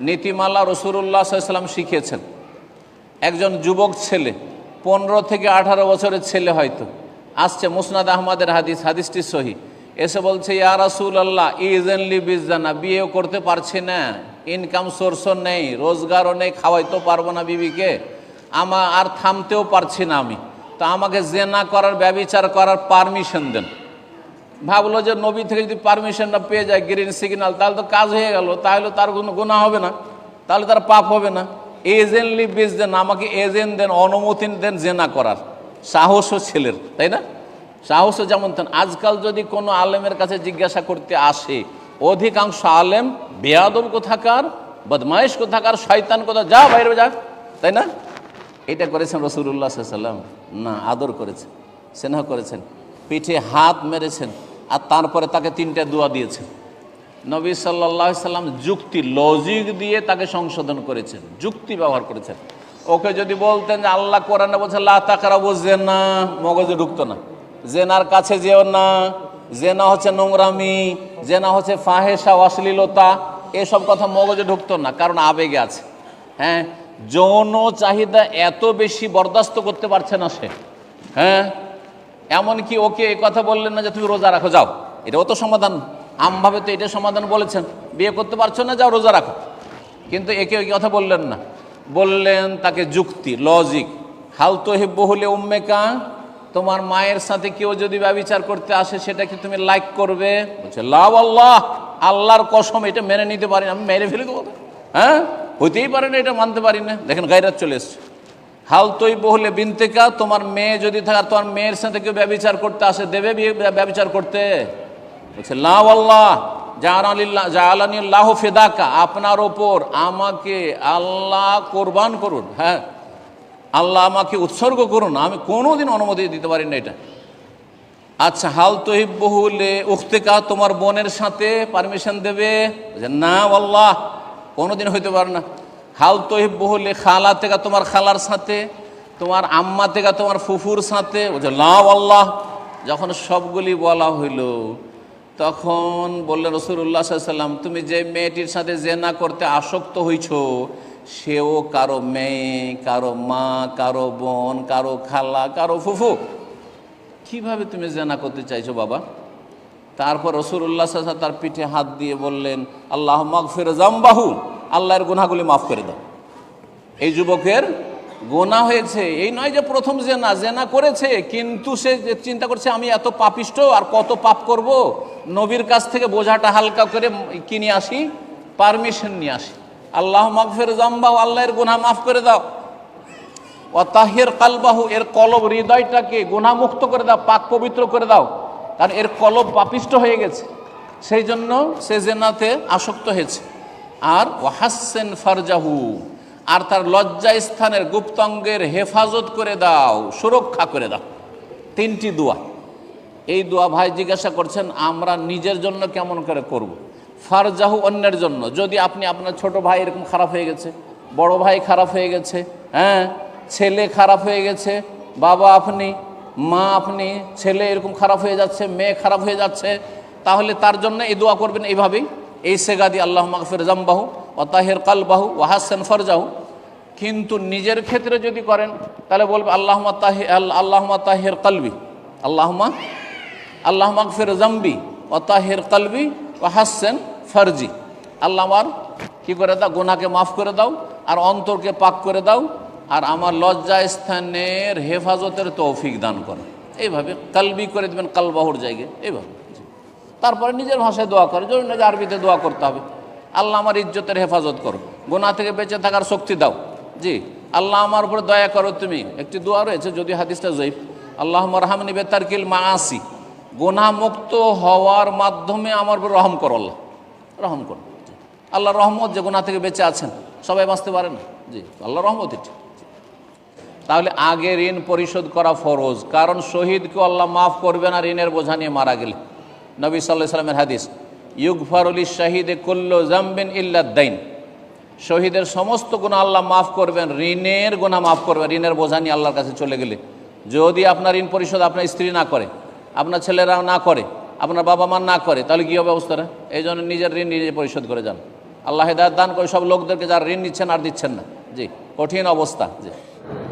নীতিমালা রসুল্লাহ সাল্লাম শিখিয়েছেন। একজন যুবক ছেলে, পনেরো থেকে আঠারো বছরের ছেলে হয়তো। আসছে মুসনাদ আহমদের হাদিস, হাদিসটি সহি। এসে বলছে, ইয়া রাসুল আল্লাহ ইজেনলি বিজানা বিয়েও করতে পারছি না। ইনকাম সোর্সও নেই, রোজগারও নেই, খাওয়াইতেও পারব না বিবিকে। আমা, আর থামতেও পারছি না আমি। তো আমাকে জেনা করার, ব্যবিচার করার পারমিশন দেন। ভাবলো যে নবী থেকে যদি পারমিশনটা পেয়ে যায় গ্রিন সিগন্যাল তাহলে তো কাজ হয়ে গেল, তাহলে তার কোনো গুণা হবে না, তাহলে তার পাপ হবে না। এজেন্টলি বেশ দেন, আমাকে এজেন্ট দেন, অনুমতি দেন, জেনা করার। সাহসও ছেলের, তাই না? সাহসও যেমন তেন আজকাল যদি কোনো আলেমের কাছে জিজ্ঞাসা করতে আসে, অধিকাংশ আলেম বেয়াদব কোথাকার বদমাইশ কোথাকার, শয়তান কোথা যা বাইরে যা, তাই না? এটা করেছেন রসুল্লাহ সাল্লাম না, আদর করেছেন, স্নেহ করেছেন, পিঠে হাত মেরেছেন। আর তারপরে তাকে তিনটা দোয়া দিয়েছেন। নবী সাল্লাহ সাল্লাম যুক্তি লজিক দিয়ে তাকে সংশোধন করেছেন, যুক্তি ব্যবহার করেছেন। ওকে যদি বলতেন যে আল্লাহ কোরআনে বলছে, লা তাকারা বুঝছেন না মগজে ঢুকতো না। জেনার কাছে যেও না। জেনা হচ্ছে নোংরামি, জেনা হচ্ছে ফাহেসা অশ্লীলতা, এসব কথা মগজে ঢুকতো না, কারণ আবেগে আছে। হ্যাঁ যৌন চাহিদা এত বেশি বরদাস্ত করতে পারছে না সে। হ্যাঁ এমনকি ওকে এই কথা বললেন না যে তুমি রোজা রাখো, যাও। এটাও তো সমাধান। আমভাবে তো এটা সমাধান বলেছেন। বিয়ে করতে পারছ না, যাও রোজা রাখো। কিন্তু একে ওই কথা বললেন না। বললেন তাকে যুক্তি লজিক হাল তো হেব্য হলে উম্মেকা তোমার মায়ের সাথে কেউ যদি ব্যবচার করতে আসে, সেটা কি তুমি লাইক করবে? বলছে লাভ আল্লাহ আল্লাহর কসম, এটা মেনে নিতে পারি আমি মেরে ফেলে দেবো হ্যাঁ? হইতেই পারে না, এটা মানতে পারি না। দেখেন গাইরাত চলে এসছে। হাল তৈ বহলে বিনতেকা, তোমার মেয়ে যদি থাকে, তোমার মেয়ের সাথে কেউ ব্যবচার করতে আসে, দেবে বিয়ে ব্যবচার করতে? বলছে আল্লাহ জাহালানিল্লাহ ফেদাকা, আপনার ওপর আমাকে আল্লাহ কোরবান করুন। হ্যাঁ আল্লাহ আমাকে উৎসর্গ করুন। আমি কোনোদিন অনুমতি দিতে পারি না এটা। আচ্ছা হাল তহিব বহুলে উখতেকা তোমার বোনের সাথে পারমিশন দেবে? না আল্লাহ কোনোদিন হইতে পারে না। হাল তহিব বহুলে খালা থেকে তোমার খালার সাথে, তোমার আম্মা থেকে তোমার ফুফুর সাথে বলছে আল্লাহ যখন সবগুলি বলা হইল, তখন বললেন রসুল্লাহ সাল্লাম, তুমি যে মেয়েটির সাথে জেনা করতে আসক্ত হইছ, সেও কারও মেয়ে, কারও মা, কারও বোন, কারও খালা, কারও ফুফু। কীভাবে তুমি জেনা করতে চাইছো বাবা? তারপর রসুল্লাহ সাল্লাম তার পিঠে হাত দিয়ে বললেন আল্লাহ মাগফির জামবাহু আল্লাহর গুনাহগুলি মাফ করে দাও। এই যুবকের গোনা হয়েছে। এই নয় যে প্রথম জেনা জেনা করেছে, কিন্তু সে চিন্তা করছে, আমি এত পাপিষ্ট, আর কত পাপ করব? নবীর কাছ থেকে বোঝাটা হালকা করে কিনে আসি? পারমিশন নিয়ে আসি। আল্লাহ মাগফির জামবাহু, আল্লাহর গুনাহ মাফ করে দাও। ও তাহের কালবাহু, এর কলব হৃদয়টাকে গুণামুক্ত করে দাও, পাক পবিত্র করে দাও। কারণ এর কলব পাপিষ্ট হয়ে গেছে। সেই জন্য সে জেনাতে আসক্ত হয়েছে। আর ওয়াহাসেন ফারজাহু, আর তার লজ্জা স্থানের গুপ্তাঙ্গের হেফাজত করে দাও, সুরক্ষা করে দাও। তিনটি দোয়া। এই দোয়া ভাই জিজ্ঞাসা করছেন, আমরা নিজের জন্য কেমন করে করব। ফারজাহু অন্যের জন্য, যদি আপনি আপনার ছোট ভাই এরকম খারাপ হয়ে গেছে, বড় ভাই খারাপ হয়ে গেছে হ্যাঁ ছেলে খারাপ হয়ে গেছে, বাবা আপনি, মা আপনি, ছেলে এরকম খারাপ হয়ে যাচ্ছে, মেয়ে খারাপ হয়ে যাচ্ছে, তাহলে তার জন্য এই দোয়া করবেন এইভাবেই? এই সেগাদি আল্লাহ মাগফির জামবাহু ও তাহের কালবাহু ও ওয়াহাসেন ফরজাহু। কিন্তু নিজের ক্ষেত্রে যদি করেন, তাহলে বলবে আল্লাহ তাহি আল্লাহ তাহের কালবি। আল্লাহমা আল্লাহ মাগফির জাম্বি ও তাহের কালবি ও হাসেন ফরজি। আল্লাহ আমার কী করে দাও? গোনাকে মাফ করে দাও, আর অন্তরকে পাক করে দাও, আর আমার লজ্জা স্থানের হেফাজতের তৌফিক দান করো। এইভাবে কালবি করে দেবেন, কালবাহুর জায়গায়। এইভাবে। তারপরে নিজের ভাষায় দোয়া করে, জরুরি না যে আরবিতে দোয়া করতে হবে। আল্লাহ আমার ইজ্জতের হেফাজত করো গোনা থেকে বেঁচে থাকার শক্তি দাও। জি, আল্লাহ আমার উপরে দয়া করো তুমি। একটি দোয়া রয়েছে, যদি হাদিসটা জয়ীফ। আল্লাহ রহমানি বেতারকিল মাসি গোনামুক্ত হওয়ার মাধ্যমে আমার উপর রহম করো আল্লাহ। রহম করো। আল্লাহ রহমত যে গোনা থেকে বেঁচে আছেন, সবাই বাঁচতে পারে না। জি, আল্লাহ রহমত এটি। তাহলে আগে ঋণ পরিশোধ করা ফরজ, কারণ শহীদকে আল্লাহ মাফ করবে না, ঋণের বোঝা নিয়ে মারা গেলে। নবী সাল্লাহ সাল্লামের হাদিস ইউগফারুল শাহিদে কুল্লু জাম্বিন ইল্লাদ্দাইন শহীদের সমস্ত গুণা আল্লাহ মাফ করবেন ঋণের গুণা মাফ করবেন ঋণের বোঝা নিয়ে আল্লাহর কাছে চলে গেলে। যদি আপনার ঋণ পরিশোধ আপনার স্ত্রী না করে আপনার ছেলেরা না করে আপনার বাবা মা না করে তাহলে কী হবে অবস্থাটা? এই জন্য নিজের ঋণ নিজে পরিশোধ করে যান। আল্লাহ হেদায়ত দান করে সব লোকদেরকে যারা ঋণ নিচ্ছেন আর দিচ্ছেন না। জি কঠিন অবস্থা জি।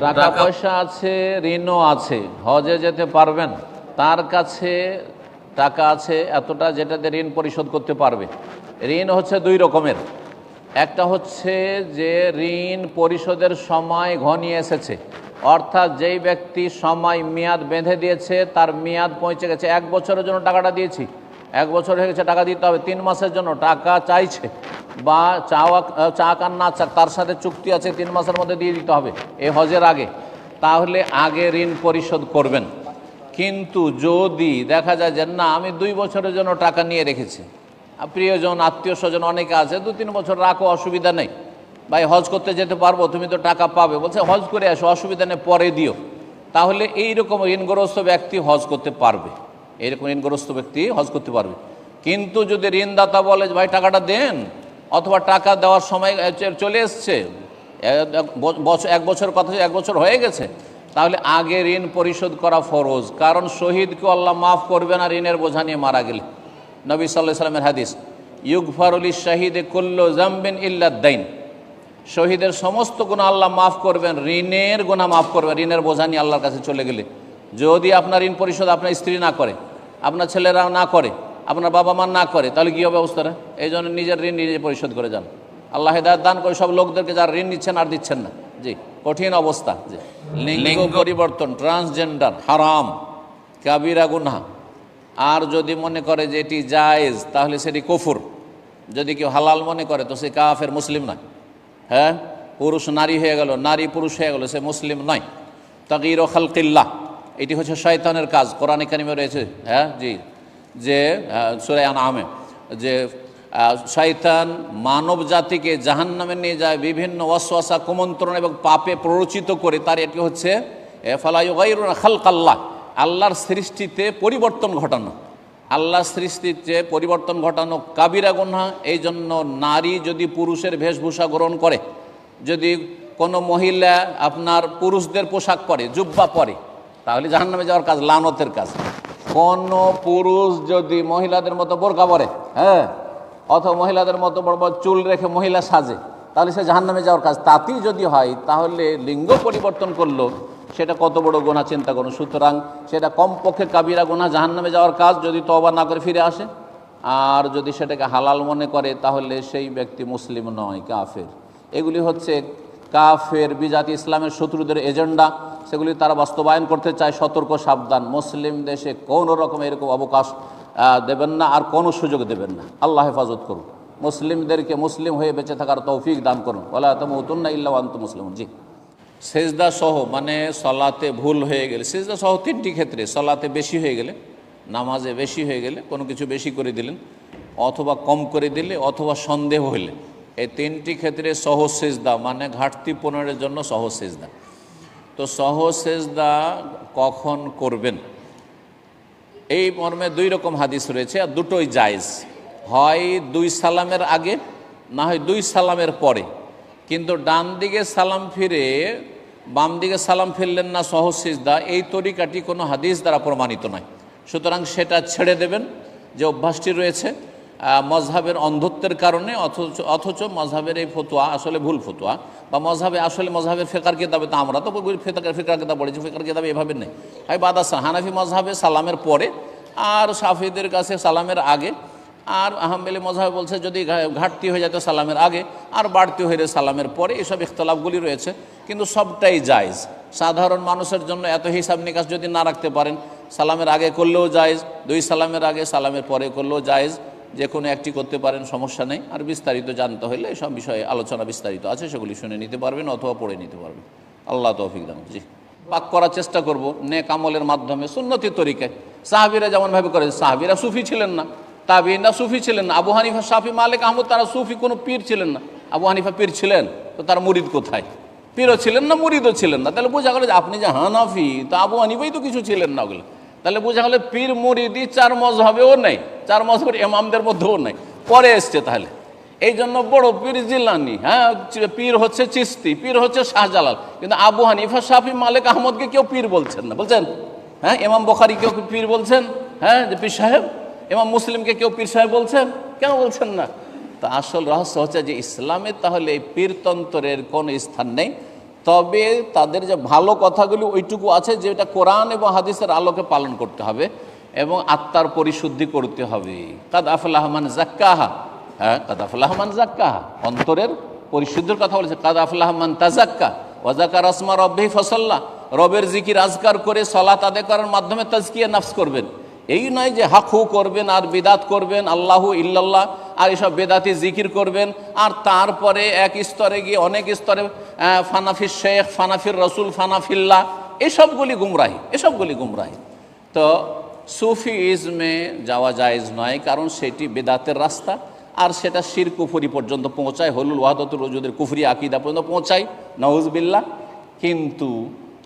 টাকা পয়সা আছে ঋণও আছে হজে যেতে পারবেন তার কাছে টাকা আছে এতটা যেটাতে ঋণ পরিশোধ করতে পারবে। ঋণ হচ্ছে দুই রকমের। একটা হচ্ছে যে ঋণ পরিশোধের সময় ঘনিয়ে এসেছে। অর্থাৎ যেই ব্যক্তি সময় মেয়াদ বেঁধে দিয়েছে, তার মেয়াদ পৌঁছে গেছে। এক বছরের জন্য টাকাটা দিয়েছি। এক বছর হয়ে গেছে, টাকা দিতে হবে। তিন মাসের জন্য টাকা চাইছে বা চাওয়া চাক আর না চাক তার সাথে চুক্তি আছে, তিন মাসের মধ্যে দিয়ে দিতে হবে। এই হজের আগে। তাহলে আগে ঋণ পরিশোধ করবেন। কিন্তু যদি দেখা যায় যে, না, আমি দুই বছরের জন্য টাকা নিয়ে রেখেছি প্রিয়জন, আত্মীয় স্বজন অনেকে আছে, দু তিন বছর রাখো, অসুবিধা নেই। ভাই, হজ করতে যেতে পারব, তুমি তো টাকা পাবে। বলছে, হজ করে আসো অসুবিধা নেই, পরে দিও। তাহলে এইরকম ঋণগ্রস্ত ব্যক্তি হজ করতে পারবে। এইরকম ঋণগ্রস্ত ব্যক্তি হজ করতে পারবে। কিন্তু যদি ঋণদাতা বলে ভাই, টাকাটা দেন, অথবা টাকা দেওয়ার সময় চলে এসছে এক বছর কথা এক বছর হয়ে গেছে তাহলে আগে ঋণ পরিশোধ করা ফরজ। কারণ শহীদকে আল্লাহ মাফ করবে না, ঋণের বোঝা নিয়ে মারা গেলে। নবী সাল্লাহ সাল্লামের হাদিস ইউগফারুলি শাহিদে কুল্লো জাম্বিন ইল্লাদ্দাইন শহীদের সমস্ত গুণা আল্লাহ মাফ করবেন, ঋণের গুণা মাফ করবেন, ঋণের বোঝা নিয়ে আল্লাহর কাছে চলে গেলে। যদি আপনার ঋণ পরিশোধ আপনার স্ত্রী না করে, আপনার ছেলেরা না করে, আপনার বাবা মা না করে, তাহলে কী হবে অবস্থাটা? এই জন্য নিজের ঋণ নিজে পরিশোধ করে যান। আল্লাহ হেদায়ত দান করে সব লোকদেরকে যারা ঋণ নিচ্ছেন আর দিচ্ছেন না। জি। কঠিন অবস্থা। জি। লিঙ্গ পরিবর্তন ট্রান্সজেন্ডার হারাম কাবিরা গুনা আর যদি মনে করে যে এটি জায়েজ তাহলে সেটি কফুর। যদি কেউ হালাল মনে করে তো সে কাফের মুসলিম নয়। হ্যাঁ? পুরুষ নারী হয়ে গেল নারী পুরুষ হয়ে গেল সে মুসলিম নয়। তাকির খালকিল্লাহ এটি হচ্ছে শয়তানের কাজ। কোরআন কানিমে রয়েছে হ্যাঁ? জি। যে সুরায়ান আমে যে শয়তান মানব জাতিকে জাহান নামে নিয়ে যায়, বিভিন্ন অশ্বাসা কুমন্ত্রণ এবং পাপে প্ররোচিত করে, তার এটি হচ্ছে খালকাল্লাহ, আল্লাহর সৃষ্টিতে পরিবর্তন ঘটানো। আল্লাহ সৃষ্টিতে পরিবর্তন ঘটানো কাবিরা গুনহা এই জন্য নারী যদি পুরুষের বেশভূষা গ্রহণ করে, যদি কোনো মহিলা আপনার পুরুষদের পোশাক পরে, জুব্বা পরে, তাহলে জাহান্নামে যাওয়ার কাজ, লানতের কাজ। কোনো পুরুষ যদি মহিলাদের মতো বোরকা পরে হ্যাঁ অথবা মহিলাদের মতো বড় বড় চুল রেখে মহিলা সাজে, তাহলে সে জাহান্নামে যাওয়ার কাজ। তাতেই যদি হয়, তাহলে লিঙ্গ পরিবর্তন করল, সেটা কত বড় গোনা চিন্তা করুন। সুতরাং সেটা কমপক্ষে কাবিরা গোনা জাহান্নামে যাওয়ার কাজ, যদি তবা না করে ফিরে আসে। আর যদি সেটাকে হালাল মনে করে, তাহলে সেই ব্যক্তি মুসলিম নয়, কাফের। এগুলি হচ্ছে কাফের বিজাতি ইসলামের শত্রুদের এজেন্ডা। সেগুলি তারা বাস্তবায়ন করতে চায় সতর্ক সাবধান। মুসলিম দেশে কোনো রকম এরকম অবকাশ দেবেন না, আর কোনো সুযোগ দেবেন না। আল্লাহ হেফাজত করুন। মুসলিমদেরকে মুসলিম হয়ে বেঁচে থাকার তৌফিক দান করুন। ওলা উতুন্না ইল্লা আন্ত মুসলিম জি। সেজদা সহ মানে সলাতে ভুল হয়ে গেলে সেজদা সহ তিনটি ক্ষেত্রে সলাতে বেশি হয়ে গেলে, নামাজে বেশি হয়ে গেলে, কোনো কিছু বেশি করে দিলেন, অথবা কম করে দিলে, অথবা সন্দেহ হইলে, এই তিনটি ক্ষেত্রে সহজ সেজদা মানে ঘাটতি পূরণের জন্য সহজ সেজদা। তো সহজ সেজদা কখন করবেন? এই মর্মে দুই রকম হাদিস রয়েছে, আর দুটোই জায়েজ। হয় দুই সালামের আগে, না হয় দুই সালামের পরে। কিন্তু ডান দিকে সালাম ফিরে, বাম দিকে সালাম ফিরলেন না সহজ সিজদা, এই তরিকাটি কোনো হাদিস দ্বারা প্রমাণিত নয়। সুতরাং সেটা ছেড়ে দেবেন, যে অভ্যাসটি রয়েছে। মজহাবের অন্ধত্বের কারণে অথচ অথচ মজহাবের এই ফতোয়া আসলে ভুল ফতোয়া বা মজহাবে আসলে মজহাবের ফেকার কিতাবে, তো আমরা তো ফেকার ফেকার কিতাব পড়েছি ফেকার কিতাবে এভাবে নেই। হয় বাদাসা হানাফি মজহাবে সালামের পরে আর সাফিদের কাছে সালামের আগে আর আহমেলি মজাহ বলছে যদি ঘাটতি হয়ে যেত সালামের আগে, আর বাড়তি হয়ে সালামের পরে, এসব ইখতলাফগুলি রয়েছে। কিন্তু সবটাই জায়জ। সাধারণ মানুষের জন্য এত হিসাব নিকাশ যদি না রাখতে পারেন, সালামের আগে করলেও জায়েজ, দুই সালামের আগে সালামের পরে করলেও জায়েজ। যে কোনো একটি করতে পারেন, সমস্যা নেই। আর বিস্তারিত জানতে হলে এসব বিষয়ে আলোচনা বিস্তারিত আছে, সেগুলি শুনে নিতে পারবেন অথবা পড়ে নিতে পারবেন। আল্লাহ তৌফিক দাম জি। পাক করার চেষ্টা করব, নেক আমলের মাধ্যমে, সুন্নতির তরিকায় সাহাবিরা যেমনভাবে করে সাহাবিরা সুফি ছিলেন না তাবিনা সুফি ছিলেন না, আবু হানিফা, শাফি, মালিক, আহমদ, তারা সুফি কোনো পীর ছিলেন না। আবু হানিফা পীর ছিলেন, তো তার মুরিদ কোথায়? পীরও ছিলেন না, মুরিদও ছিলেন না। তাহলে বোঝা গেল যে আপনি যে হানাফি, তো আবু হানিফাই তো কিছু ছিলেন না ওগুলো। তাহলে বোঝা গেল পীর মুরিদি চার মজহবেও নেই, চার মজহবের এমামদের মধ্যেও নেই। পরে এসছে তাহলে। এই জন্য বড় পীর জিল্লানি হ্যাঁ পীর হচ্ছে চিস্তি পীর হচ্ছে শাহজালাল। কিন্তু আবু হানিফা, শাফি, মালিক, আহমদকে কেউ পীর বলছেন না বলছেন হ্যাঁ ইমাম বখারি কেউ পীর বলছেন? হ্যাঁ যে পীর সাহেব এমাম মুসলিমকে কেউ পীর সাহেব বলছেন? কেন বলছেন না? তা আসল রহস্য হচ্ছে যে ইসলামে তাহলে এই পীরতন্ত্রের কোনো স্থান নেই। তবে তাদের যে ভালো কথাগুলি ওইটুকু আছে যেটা কোরআন এবং হাদিসের আলোকে পালন করতে হবে এবং আত্মার পরিশুদ্ধি করতে হবে। কাদ আফলাহমান জাক্কাহা হ্যাঁ কাদ আফলাহমান জাক্কাহা অন্তরের পরিশুদ্ধির কথা বলেছে। কাদ আফলাহমান তাজাক্কা ওয়াজাকার রসমা রব্বে ফসল্লা। রবের জিকির আজকার করে সলাত আদায় করার মাধ্যমে তাজকিয়া নাফস করবেন। এই নয় যে হাকু করবেন আর বিদাত করবেন, আল্লাহ ইল্লাল্লাহ, আর এসব বেদাতি জিকির করবেন, আর তারপরে এক স্তরে গিয়ে অনেক স্তরে ফানাফির শেখ, ফানাফির রসুল ফানাফিল্লা এসবগুলি গুমরাহি এসবগুলি গুমরাহি। তো সুফি ইজমে যাওয়া জায়েজ নয়, কারণ সেটি বেদাতের রাস্তা, আর সেটা শির কুফুরি পর্যন্ত পৌঁছায়, হলুল ওয়াহাদতুল রজুদের কুফরি আকিদা পর্যন্ত পৌঁছায় নওয়াজবিল্লা কিন্তু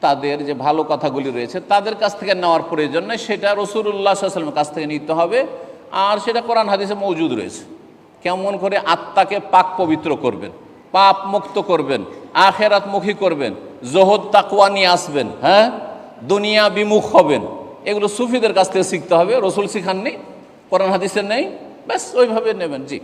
তাদের যে ভালো কথাগুলি রয়েছে, তাদের কাছ থেকে নেওয়ার প্রয়োজন নেই। সেটা রসুল্লাহ সাল্লামের কাছ থেকে নিতে হবে। আর সেটা কোরআন হাদিসে মজুদ রয়েছে। কেমন করে আত্মাকে পাক পবিত্র করবেন, পাপ মুক্ত করবেন আখেরাতমুখী করবেন, জোহদ তাকুয়া নিয়ে আসবেন হ্যাঁ? দুনিয়া বিমুখ হবেন। এগুলো সুফিদের কাছ থেকে শিখতে হবে। রসুল শিখাননি, কোরআন হাদিসের নেই। ব্যাস, ওইভাবে নেবেন। জি।